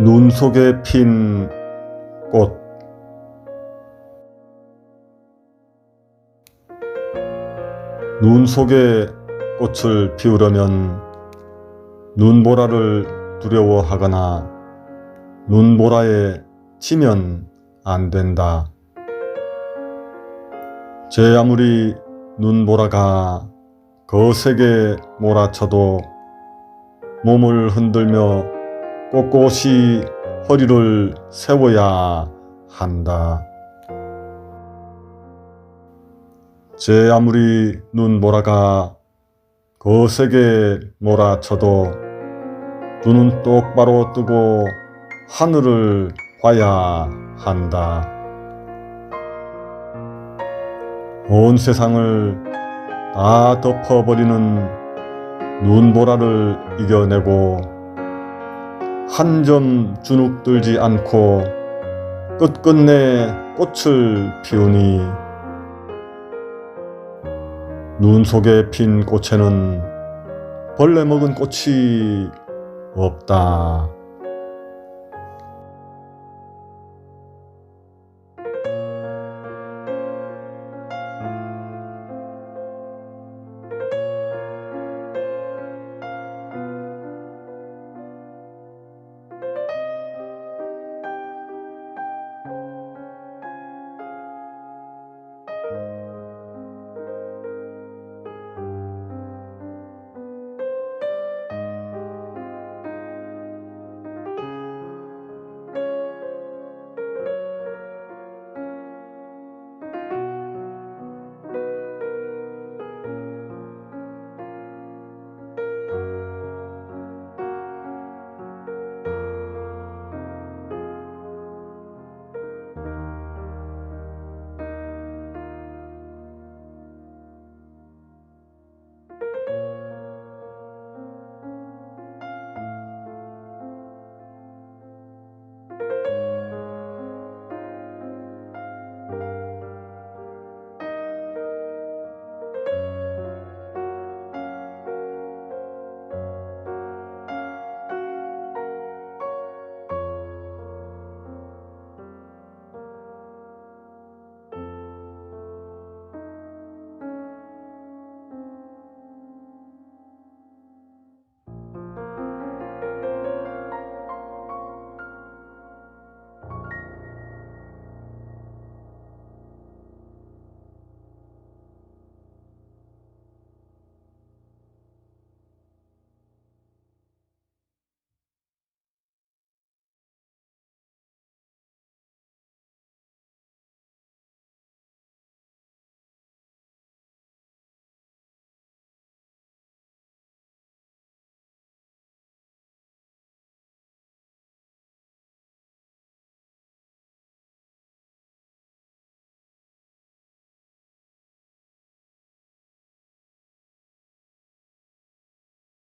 눈 속에 핀 꽃. 눈 속에 꽃을 피우려면 눈보라를 두려워하거나 눈보라에 치면 안 된다. 제 아무리 눈보라가 거세게 몰아쳐도 몸을 흔들며 꼿꼿이 허리를 세워야 한다. 제 아무리 눈보라가 거세게 몰아쳐도 눈은 똑바로 뜨고 하늘을 봐야 한다. 온 세상을 다 덮어버리는 눈보라를 이겨내고 한 점 주눅들지 않고 끝끝내 꽃을 피우니 눈 속에 핀 꽃에는 벌레 먹은 꽃이 없다.